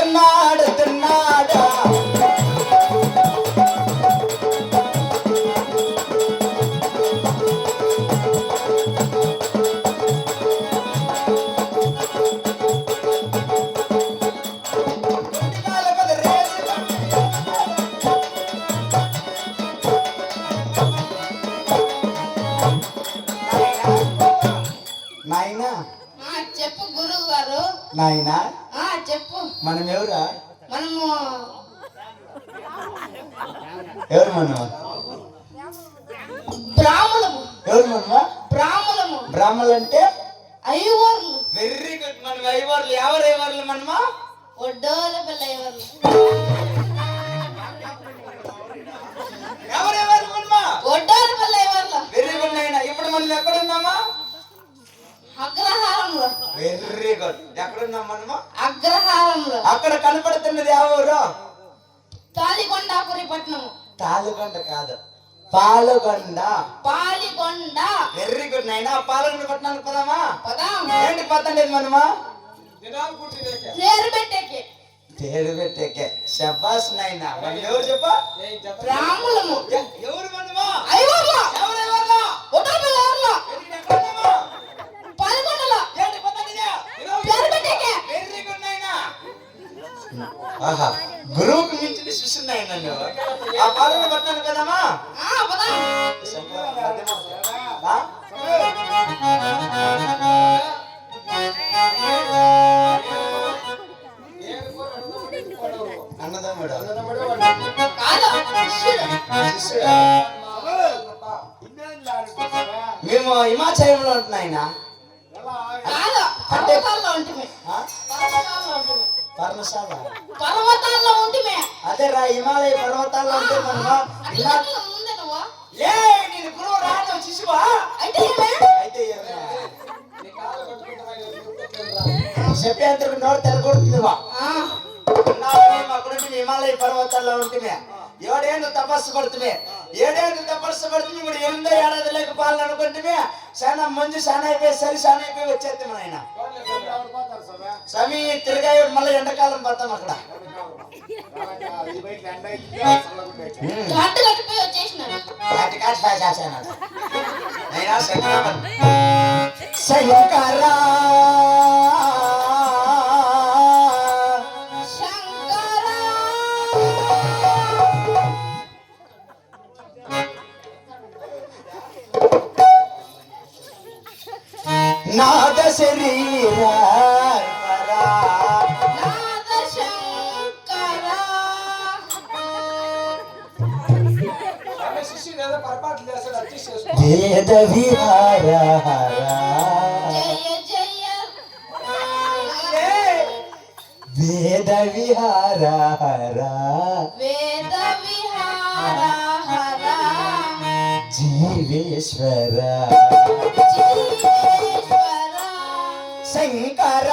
தென்னாடு தென்னாடா నాయనా చెప్పు గురువు గారు నాయనా చెప్పు. మనం ఎవరా? మనము ఎవరు మనము? బ్రాహ్మణము. ఎవరు మనమా? బ్రాహ్మణము. బ్రాహ్మణులు అంటే అయ్యవార్లు వెర్రీ గుడ్ మనం ఐవర్లు. ఎవరు ఐవర్లు మనమా? ఒడ్డోల పిల్ల ఐవర్లు. మనమా? ఒడ్డోల పిల్ల అయ్యవార్లు వెరీ గుడ్ నాయనా ఇప్పుడు మనం ఎక్కడున్నామా వెరీ గుడ్ ఎక్కడున్నాం మనము? అగ్రహారంలో. అక్కడ కనపడుతున్నది ఎవరు? తాలికొండాపురి పట్నము తాలుగొండ కాదు. పాలుగొండ పాలికొండ. వెరీ గుడ్ నాయనా పాలగొండ పట్టణానికి పోదామా? పదాం. ఏంటి పత్తండి మనమా? పేరు పెట్టేకి పేరు పెట్టేకే శబాస్ నాయనా ఎవరు చెప్పా? ఎ- ఎవరు మనమా? అయ్యవార్ల ఎవరు ఎవరు ఒడ్డోల పిల్ల అయ్యవార్ల ఎక్కడున్నామా పాలికొండలో ఏంటి పత్తండి పేరు పెట్టేకి వెరీ గుడ్ నాయనా ఆహా గురువుకు మించిన నువ్వు ఆ పాలగొండ పట్టణానికి పోదామా ఆ పదాం. ఆ? అన్నదమ్ముడు. కాదు శిష్యుడు. శిష్యుడా? మేము హిమాచలంలో ఉంటున్నాయన కాదు పర్ణశాల. పర్వతాల్లో ఉంటుంది అదే రా హిమాలయ పర్వతాల్లో ఉంటే మనము? ఏ నేను గురువు రాను శిశువా? అయితే? అయితే? చెప్పేంతకు నోరు మా గురించి హిమాలయ పర్వతాల్లో ఉంటుమే ఏడేళ్ళు తపస్సు పడుతుమే ఏడేళ్ళు తపస్సు పడుతుంది ఇప్పుడు ఎనిమిదో ఏడాది లేక పాలన అనుకుంటుమే చాలా మంజు చాలా అయిపోయి సరి చాలా అయిపోయి వచ్చేస్తాం ఆయన స్వామి తిరగాయి మళ్ళీ ఎండాకాలం పోతాం అక్కడ. ఉమ్. వేద విహార వేద విహార హర. జీవేశ్వర. జీవేశ్వర. శంకర.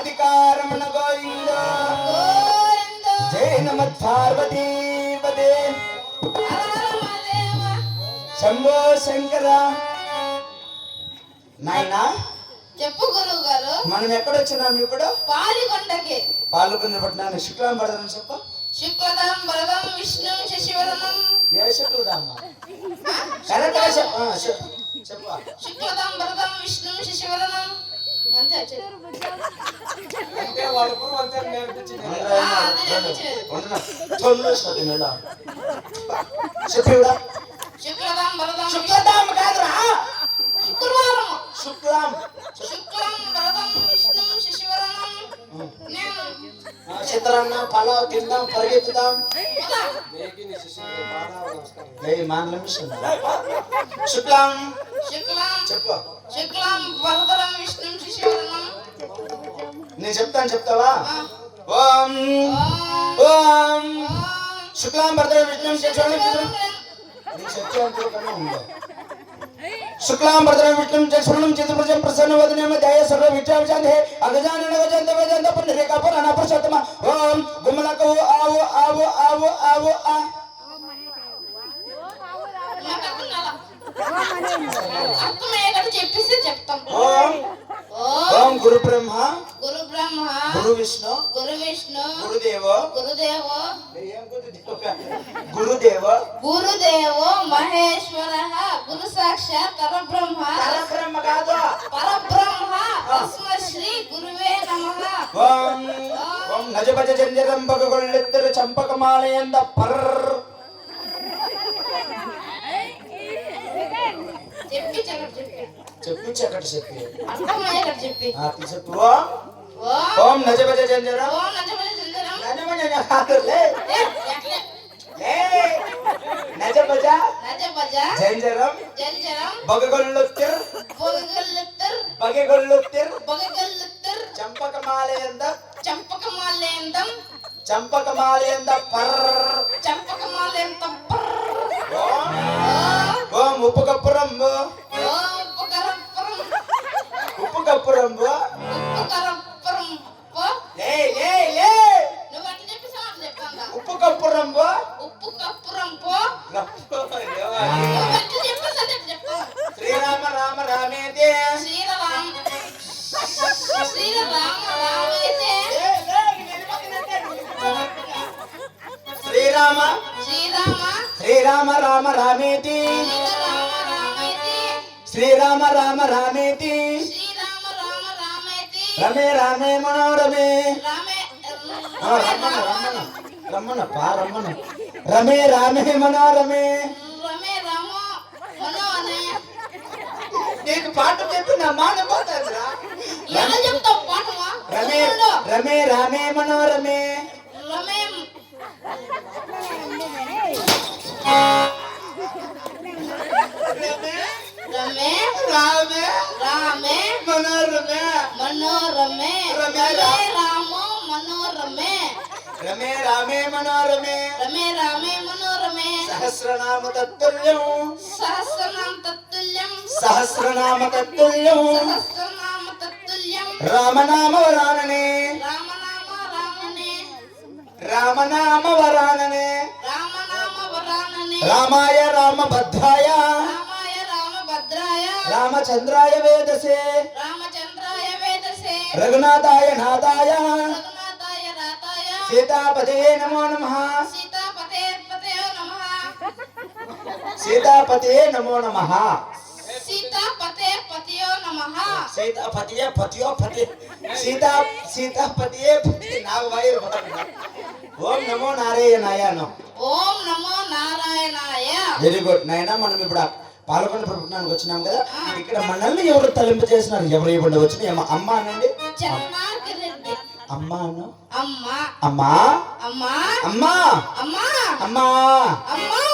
రాధికారమణ గోవింద. శంభో శంకర. నాయనా చెప్పు గురువు గారు. మనం ఎక్కడొచ్చినాం ఇప్పుడు? పాలికొండకి. పాల్గొన్న పట్టినాను శుక్లం పడదాం చెప్పు. శుక్లదం బలదం విష్ణు శశివదనం ఏ శుక్లదమ్మ కరెక్ట్గా చెప్పు. చెప్పు. శుక్లదం బలదం విష్ణు వాళ్ళ గురువు అంతే నేర్పించింది పలావ్ తిందాం పరిగెత్తుదాం శుక్లాం చెప్పు శుక్లాం వరదరం విష్ణు శశివరణం. నేను చెప్తాను చెప్తావా ఓం ఓం శుక్లాం భరతం విష్ణు శుక్లాం భరతం విష్ణు చక్షుణం చిత్రపుజం ప్రసన్న వదనేమ దయ సర్వ విద్యాభిజాంధే అగజానన గజంత వేదంత పుండరీక పురాణ పురుషోత్తమ ఓం గుమలక ఓ ఆవు ఆవు ఆవు ఆవు ఆ చెప్పేసి చెప్తాం ఓం గురు బ్రహ్మ గురు బ్రహ్మ గురు విష్ణు గురు విష్ణు గురుదేవో గురుదేవో గురుదేవ గురుదేవ మహేశ్వర గురు సాక్షాత్ పరబ్రహ్మ పరబ్రహ్మ కాదు. పరబ్రహ్మ శ్రీ గురువే నమః. ఓం ఓం. నజభజ జంజరం బగగొళ్ళెత్తరు చంపకమాలయంద పర్ర. చెప్పి చెప్పి. చెప్పి చక్కటి చెప్పి. చెప్పి. చెప్పు ఓం నజబజ జంజర ఓం నజబజ జంజర నజబజ జంజరలే ఏ నజబజ నజబజ జంజరం జంజరం శ్రీరామ రామ రామేతి. శ్రీరామ రామ రామేతి. రమే రామే మనోరమే. రమణ రమణ పా రమణ రమే రామే మనోరమే. నీకు పాట చెప్తున్నా మాట పోతాను రమే రమే రామే మనోరమే. రమే రామే రామే మనోరమే. మనోరమే. రమే రమే రామ మనోరమే. రమే రామే మనోరమే. రమే రామే మనోరమే. సహస్రనామ తత్తుల్యం. సహస్రనామ తత్తుల్యం. సహస్రనామ తత్తుల్యం. సహస్రనామ తత్తుల్యం. రామనామ వరాననే. రామనామ రామనే రామనామ వరాననే. రామనామ వరాననే. రామాయ రామభద్రాయ. రామాయ రామభద్రాయ. రామచంద్రాయ వేదసే. రామచంద్రాయ వేదసే. రఘునాథాయ నాథాయ. రఘునాథాయ రాతాయ సీతాపదే నమో నమ. సీతాపతే పతే నమః. సీతాపతే నమో నమ. సీతాపతే నమః సీతాపతియే పతియో పతి సీతా సీతాపతియే పతి నాకు వైరు ఓం నమో నారాయణాయ ఓం నమో నారాయణాయ. వెరీ గుడ్ నాయన మనం ఇప్పుడు పాల్గొండ ప్రభుత్వానికి వచ్చినాం కదా. ఇక్కడ మనల్ని ఎవరు తలింపు చేసినారు? ఎవరు ఇవ్వండి? వచ్చిన అమ్మ అనండి. అమ్మ అను. అమ్మ. అమ్మా. అమ్మా. అమ్మా. అమ్మా. అమ్మా. అమ్మా.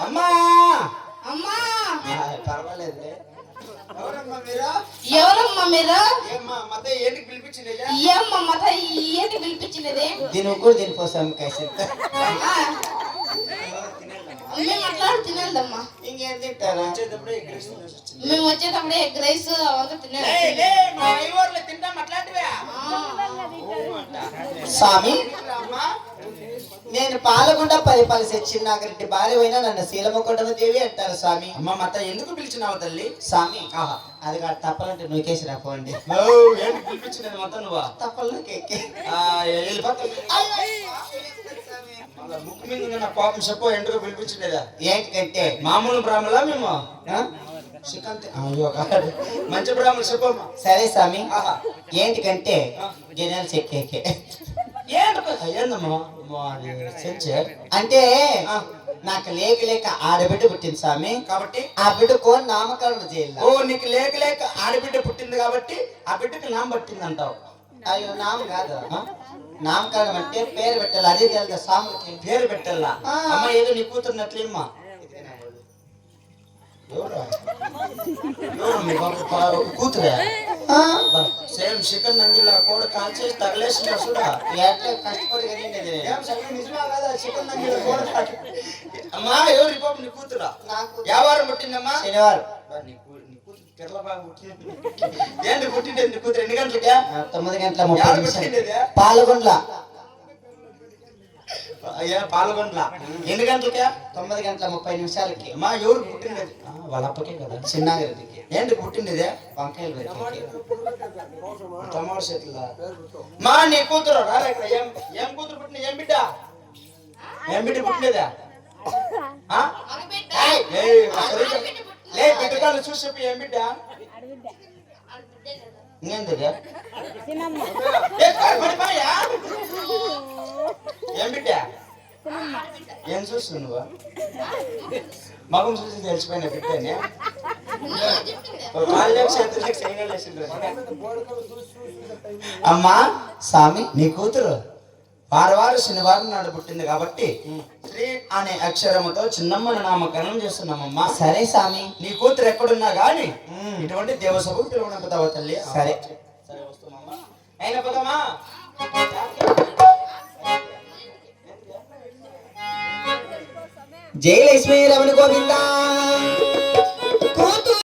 అమ్మా. అమ్మా. ఆ, పర్వాలేదులే. ఎవరమ్మా మీరు? ఏమ్మా మత ఏంటి పిలిపించినది? దీని కూడా దీనికోసం మేము అట్లా తినేదమ్మా ఇంకేం తింటారా? మేము వచ్చేటప్పుడే ఎగ్ రైస్ అవంతా తినేది తింటాం అట్లాంటివే? స్వామి? నేను పాలగుండ పరిపాలిసే చిన్నాగరెడ్డి భార్య అయినా నన్ను శీలమొక్కడమ దేవి అంటారు స్వామి. అమ్మ మత ఎందుకు పిలిచినావు తల్లి? స్వామి ఆహా. అది కాదు తప్పలంటే రాపోండి ఓ, ఏంటి పిలిపించినది మొత్తం నువ్వా? తప్పలోకి ముక్కు మీద నా కోపం చెప్పు ఎందుకు ఏంటికంటే మామూలు బ్రాహ్మలా మేము. మంచి బ్రాహ్మణులు చెప్పమ్మా. సరే స్వామి. ఆహా. ఏంటికంటే జనాలు చెక్కేకే అంటే. నాకు లేక లేక ఆడబిడ్డ పుట్టింది స్వామి. కాబట్టి? ఆ బిడ్డకు నామకరణం చేయాలి. ఓ నీకు లేక లేక ఆడబిడ్డ పుట్టింది కాబట్టి ఆ బిడ్డకి నామ పట్టింది అంటావు అయ్యో నామ కాదు. నామకరణం అంటే పేరు పెట్టాలి. అదే తెలుదా స్వామికి పేరు పెట్టల్లా ఆ. అమ్మ ఏదో నీ కూతురున్నట్లేమ్మా ఎవరా ఎవరు మీ బాబు పా- కూతురే ఆ? సేమ్ చికెన్ నంగిలా కూడా కాల్చేసి తగలేసిన చూడా ఎట్లా కష్టపడి కదండి ఏం సంగతి నిజమా కదా చికెన్ నంగిలా కూడా కాల్చి- అమ్మా ఎవరు ఈ పాప నీ కూతురా అయ్యా పాల్గొండ్ల ఎన్ని గంటలకే? తొమ్మిది గంటల ముప్పై నిమిషాలకి. అమ్మా ఎవరు పుట్టిండేది ఆ, వాళ్ళ అప్పకే కదా చిన్నాగిరెడ్డికి ఏంటి పుట్టిండేదే వంకాయలు టమాటో చెట్ల. మా నీ కూతురు ఇక్కడ ఏం ఏం కూతురు పుట్టిన ఏం బిడ్డ? ఏం బిడ్డ పుట్టినదా. లే బిడ్డకాలు చూసి చెప్పి ఏం బిడ్డ? ఏం బిడ్డ? ఏం చూస్తుంది నువ్వు? మగం చూసి తెలిసిపోయిన బిడ్డని? అమ్మా స్వామి నీ కూతురు వారవారు శనివారం నాడు పుట్టింది కాబట్టి శ్రీ అనే అక్షరముతో చిన్నమ్మను నామకరణం చేస్తున్నామమ్మా. సరే స్వామి నీ కూతురు ఎక్కడున్నా గాని ఉమ్. ఇటువంటి దేవసభకు పిలువనంపుతావా తల్లి? సరే. సరే వస్తున్నామా అయిన పదమ్మా. జయలక్ష్మి రమణ గోవిందా.